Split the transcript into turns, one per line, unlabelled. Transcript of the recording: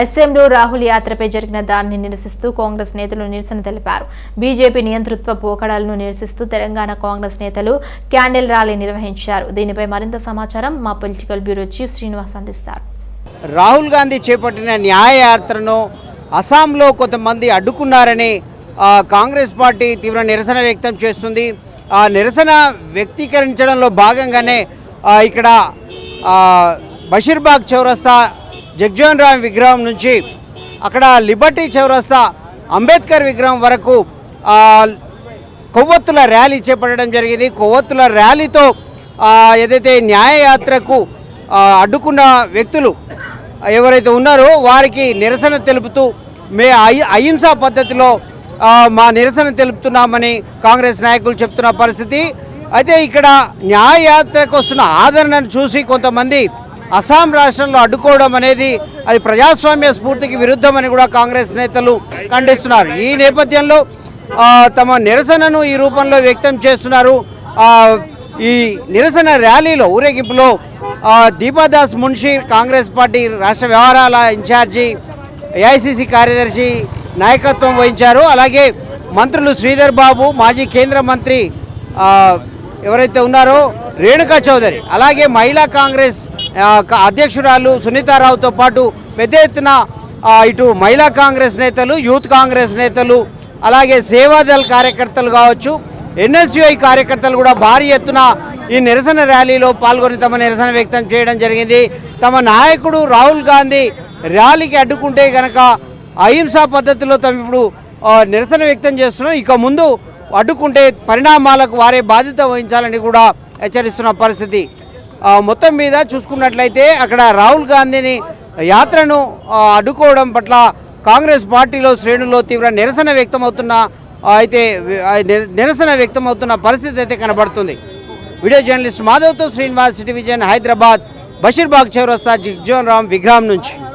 అసెంబ్లీలో రాహుల్ యాత్రపై జరిగిన దాడిని నిరసిస్తూ కాంగ్రెస్ నేతలు నిరసన తెలిపారు. బీజేపీ నియంతృత్వ పోకడాలను నిరసిస్తూ తెలంగాణ కాంగ్రెస్ నేతలు క్యాండిల్ ర్యాలీ నిర్వహించారు. దీనిపై మరింత సమాచారం మా పొలిటికల్ బ్యూరో చీఫ్ శ్రీనివాస్ అందిస్తారు.
రాహుల్ గాంధీ చేపట్టిన న్యాయయాత్రను అస్సాంలో కొంతమంది అడ్డుకున్నారని కాంగ్రెస్ పార్టీ తీవ్ర నిరసన వ్యక్తం చేస్తుంది. ఆ నిరసన వ్యక్తీకరించడంలో భాగంగానే ఇక్కడ బషీర్బాగ్ చౌరస్తా జగ్జీవన్ రామ్ విగ్రహం నుంచి అక్కడ లిబర్టీ చౌరస్తా అంబేద్కర్ విగ్రహం వరకు కొవ్వొత్తుల ర్యాలీ చేపట్టడం జరిగింది. కొవ్వొత్తుల ర్యాలీతో ఏదైతే న్యాయయాత్రకు అడ్డుకున్న వ్యక్తులు ఎవరైతే ఉన్నారో వారికి నిరసన తెలుపుతూ మే అహింసా పద్ధతిలో మా నిరసన తెలుపుతున్నామని కాంగ్రెస్ నాయకులు చెప్తున్న పరిస్థితి. అయితే ఇక్కడ న్యాయయాత్రకు వస్తున్న ఆదరణను చూసి కొంతమంది అస్సాం రాష్ట్రంలో అడ్డుకోవడం అనేది అది ప్రజాస్వామ్య స్ఫూర్తికి విరుద్ధమని కూడా కాంగ్రెస్ నేతలు ఖండిస్తున్నారు. ఈ నేపథ్యంలో తమ నిరసనను ఈ రూపంలో వ్యక్తం చేస్తున్నారు. ఈ నిరసన ర్యాలీలో ఊరేగింపులో దీపాదాస్ మున్షి కాంగ్రెస్ పార్టీ రాష్ట్ర వ్యవహారాల ఇన్ఛార్జి ఏఐసిసి కార్యదర్శి నాయకత్వం వహించారు. అలాగే మంత్రులు శ్రీధర్ బాబు మాజీ కేంద్ర మంత్రి ఎవరైతే ఉన్నారో రేణుకా చౌదరి అలాగే మహిళా కాంగ్రెస్ అధ్యక్షురాలు సునీతారావుతో పాటు పెద్ద ఎత్తున ఇటు మహిళా కాంగ్రెస్ నేతలు యూత్ కాంగ్రెస్ నేతలు అలాగే సేవాదళ కార్యకర్తలు కావచ్చు ఎన్ఎస్యుఐ కార్యకర్తలు కూడా భారీ ఎత్తున ఈ నిరసన ర్యాలీలో పాల్గొని తమ నిరసన వ్యక్తం చేయడం జరిగింది. తమ నాయకుడు రాహుల్ గాంధీ ర్యాలీకి అడ్డుకుంటే కనుక అహింసా పద్ధతిలో తమ ఇప్పుడు నిరసన వ్యక్తం చేస్తున్నాం ఇక ముందు అడ్డుకుంటే పరిణామాలకు వారే బాధ్యత వహించాలని కూడా హెచ్చరిస్తున్న పరిస్థితి. మొత్తం మీద చూసుకున్నట్లయితే అక్కడ రాహుల్ గాంధీని యాత్రను అడ్డుకోవడం పట్ల కాంగ్రెస్ పార్టీలో శ్రేణుల్లో తీవ్ర నిరసన వ్యక్తమవుతున్న అయితే నిరసన వ్యక్తమవుతున్న పరిస్థితి అయితే కనబడుతుంది. వీడియో జర్నలిస్ట్ మాధవ్తో శ్రీనివాస్ సిటీ విజయన్ హైదరాబాద్ బషీర్బాగ్ చౌరస్తా జిగ్జోన్ రామ్ విగ్రహం నుంచి.